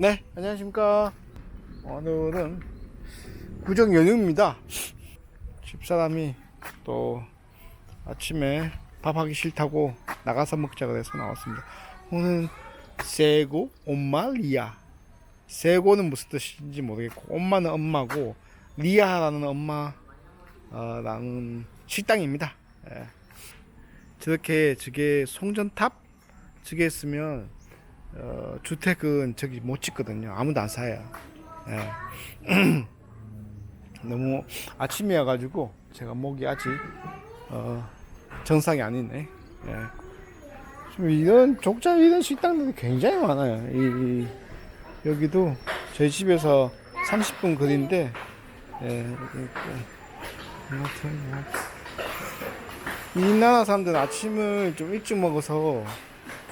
네, 안녕하십니까. 오늘은 구정 연휴입니다. 집사람이 또 아침에 밥하기 싫다고 나가서 먹자 그래서 나왔습니다. 오늘 세고 엄마 리아. 세고는 무슨 뜻인지 모르겠고 엄마는 엄마고 리아라는 엄마라는 식당입니다. 예. 저렇게 저게 송전탑 저게 있으면 어, 주택은 저기 못 짓거든요. 아무도 안 사요. 예. 너무 아침이어가지고 제가 목이 아직 어, 정상이 아니네. 예. 지금 이런 족자 이런 식당들이 굉장히 많아요. 이, 이, 여기도 저희 집에서 30분 거리인데 예, 있고. 아무튼 뭐. 이 나라 사람들은 아침을 좀 일찍 먹어서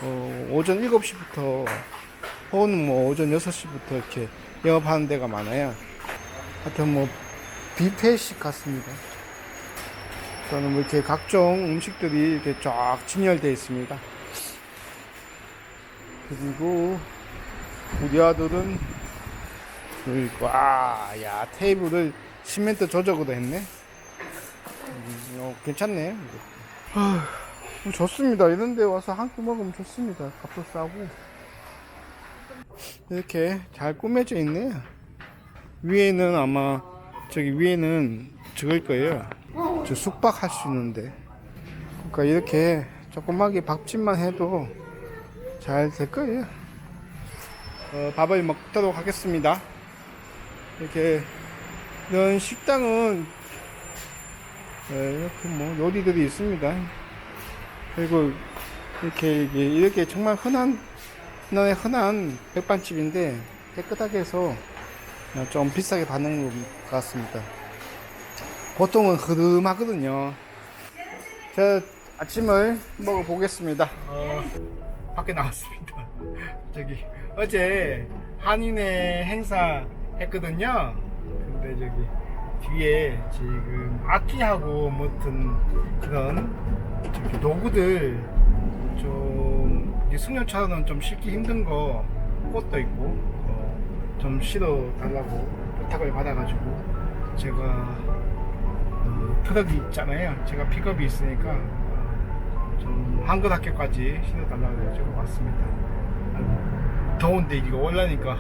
어, 오전 7시부터 혹은 뭐 오전 6시부터 이렇게 영업하는 데가 많아요. 하여튼 뭐 뷔페식 같습니다. 저는 뭐 이렇게 각종 음식들이 이렇게 쫙 진열되어 있습니다. 그리고 우리 아들은 아야 테이블을 시멘트 조적으로 했네. 음, 어, 괜찮네. 아, 좋습니다. 이런 데 와서 한 끼 먹으면 좋습니다. 값도 싸고. 이렇게 잘 꾸며져 있네요. 위에는 아마, 저기 위에는 저걸 거예요. 저 숙박 할 수 있는데. 그러니까 이렇게 조그맣게 밥집만 해도 잘 될 거예요. 어, 밥을 먹도록 하겠습니다. 이렇게, 이런 식당은 네, 이렇게 뭐 요리들이 있습니다. 그리고 이렇게 이렇게 정말 흔한 흔한 흔한 백반집인데 깨끗하게 해서 좀 비싸게 받는 것 같습니다. 보통은 흐름하거든요. 저 아침을 먹어 보겠습니다. 어, 밖에 나왔습니다. 저기 어제 한인의 행사 했거든요. 근데 저기 뒤에 지금 악기하고 무튼 그런 도구들 좀 이제 승용차로는 좀 싣기 힘든 거 꽃도 있고 어, 좀 실어 달라고 부탁을 받아가지고 제가 어, 트럭이 있잖아요. 제가 픽업이 있으니까 어, 좀 한글 학교까지 실어 달라고 해가지고 왔습니다. 더운데 이거 올라니까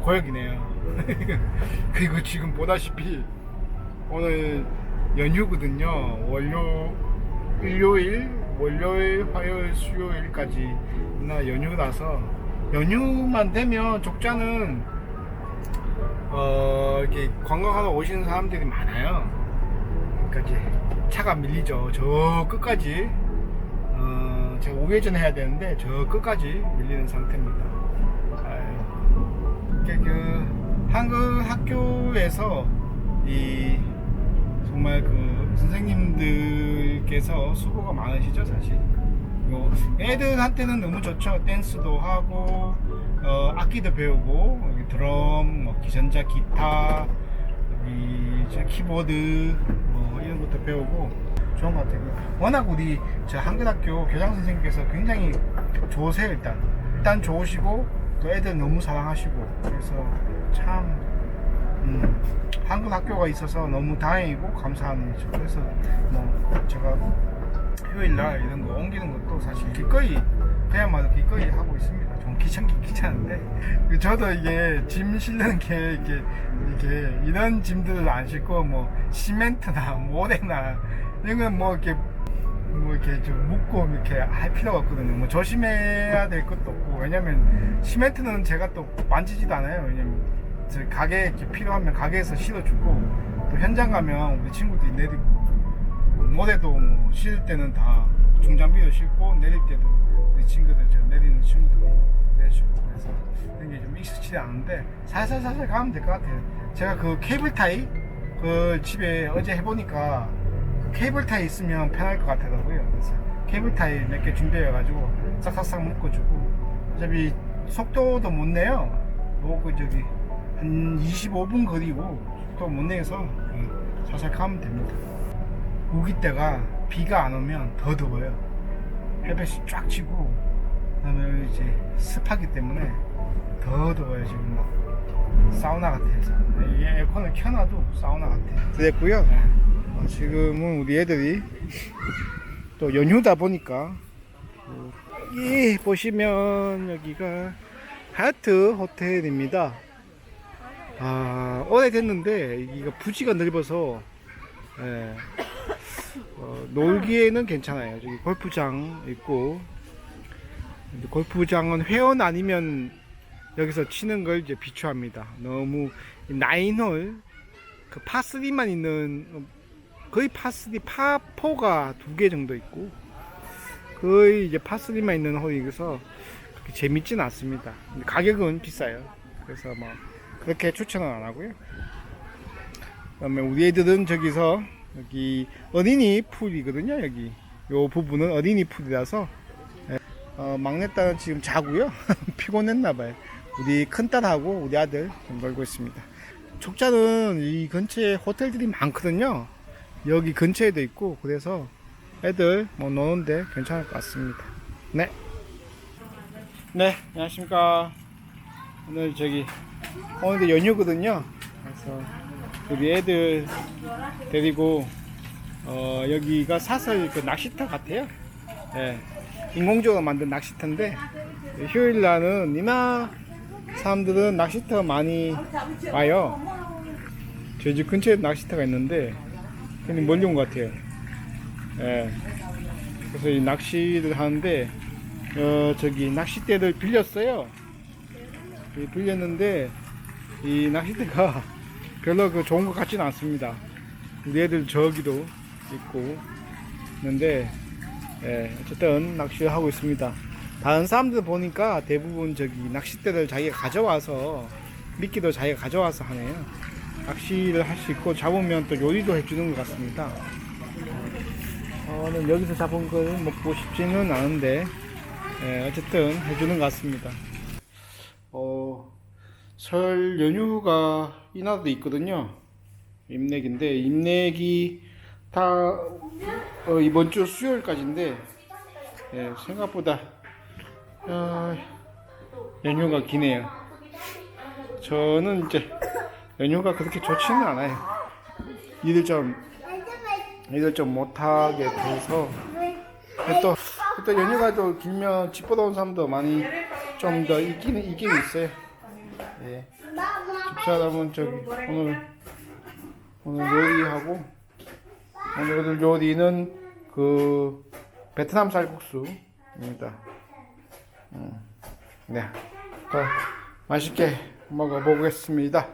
고역이네요. 그리고 지금 보다시피 오늘 연휴거든요. 월요, 일요일, 월요일, 화요일, 수요일까지 나 연휴라서 연휴만 되면 족자는 어, 이렇게 관광하러 오시는 사람들이 많아요. 그러니까 이제 차가 밀리죠. 저 끝까지 어, 제가 우회전 해야 되는데 저 끝까지 밀리는 상태입니다. 그 한국 학교에서 이 정말 그 선생님들께서 수고가 많으시죠 사실? 요 애들한테는 너무 좋죠. 댄스도 하고 어, 악기도 배우고 드럼 뭐 기전자 기타 저 키보드 뭐 이런 것도 배우고 좋은 것 같아요. 워낙 우리 저 한글학교 교장 선생님께서 굉장히 좋으세요 일단. 일단 좋으시고 또 애들 너무 사랑하시고 그래서 참 음, 한국 학교가 있어서 너무 다행이고 감사한 일이죠. 그래서 뭐 제가 휴일날 이런 거 옮기는 것도 사실 기꺼이 그야말로 기꺼이 하고 있습니다. 좀 귀찮긴 귀찮은데 저도 이게 짐 실는 게 이게 이게 이런 짐들을 안 싣고 뭐 시멘트나 모래나 이런 건 뭐 이렇게 뭐 이렇게 좀 묻고 이렇게 할 필요가 없거든요. 뭐 조심해야 될 것도 없고 왜냐면 시멘트는 제가 또 만지지도 않아요. 왜냐면 저 가게 필요하면 가게에서 실어주고 또 현장 가면 우리 친구들이 내리고 모래도 뭐 실을 때는 다 중장비로 실고 내릴 때도 우리 친구들 저 내리는 친구들이 내주고 그래서 그런 게 좀 익숙치 않은데 살살살살 가면 될 것 같아요. 제가 그 케이블 타이 그 집에 어제 해보니까 그 케이블 타이 있으면 편할 것 같더라고요. 그래서 케이블 타이 몇 개 준비해가지고 싹싹싹 묶어주고 어차피 속도도 못 내요. 뭐그 저기 한 25분 거리고 또 못 내서 그 살살 가면 됩니다. 우기 때가 비가 안 오면 더 더워요. 햇볕이 쫙 치고 그다음에 이제 습하기 때문에 더 더워요 지금 막 사우나 사우나. 이 에어컨을 켜놔도 사우나 같아 됐고요 어, 지금은 우리 애들이 또 연휴다 보니까 여기 보시면 여기가 하얏트 호텔입니다 아 오래됐는데 여기가 부지가 넓어서 예, 어, 놀기에는 괜찮아요 저기 골프장 있고 골프장은 회원 아니면 여기서 치는 걸 이제 비추합니다. 너무 나인홀 그 파3만 있는 어, 거의 파3 파4가 두 개 정도 있고 거의 이제 파3만 있는 그렇게 재밌진 않습니다. 가격은 비싸요. 그래서 뭐 그렇게 추천은 안 하고요. 그다음에 우리 애들은 저기서 여기 어린이 풀이거든요. 여기 요 부분은 어린이 풀이라서 어, 막내딸은 지금 자고요. 피곤했나봐요. 우리 큰딸하고 우리 아들 좀 놀고 있습니다. 촉자는 이 근처에 호텔들이 많거든요. 여기 근처에도 있고 그래서 애들 뭐 노는데 괜찮을 것 같습니다. 네. 네, 안녕하십니까. 오늘 저기 오늘도 연휴거든요. 그래서 우리 애들 데리고 어, 여기가 사설 그 낚시터 같아요. 예. 인공적으로 만든 낚시터인데 휴일 날은 이나 사람들은 낚시터 많이 와요. 저희 집 근처에 낚시터가 있는데 괜히 멀리 온 것 같아요. 예. 그래서 이 낚시를 하는데 어 저기 낚싯대를 빌렸어요. 이 빌렸는데 이 낚싯대가 별로 그 좋은 것 같지는 않습니다. 우리 애들 저기도 있고 있는데 예, 어쨌든 낚시를 하고 있습니다. 다른 사람들 보니까 대부분 저기 낚싯대를 자기가 가져와서 미끼도 자기가 가져와서 하네요. 낚시를 할 수 있고 잡으면 또 요리도 해주는 것 같습니다. 저는 여기서 잡은 걸 먹고 싶지는 않은데 예, 어쨌든 해주는 것 같습니다. 어, 설 연휴가 이날도 있거든요. 임내기인데 임내기 다 어, 이번 주 수요일까지인데 예, 생각보다 어, 연휴가 기네요. 저는 이제 연휴가 그렇게 좋지는 않아요. 일을 좀 일을 좀 못하게 돼서 또, 또 연휴가 또 길면 집 보러 온 사람도 많이 좀 더 있긴 있긴 있어요. 예. 집사람은 저기 오늘 오늘 요리하고 오늘 요리는 그 베트남 쌀국수입니다. 음. 네, 더 맛있게 먹어보겠습니다.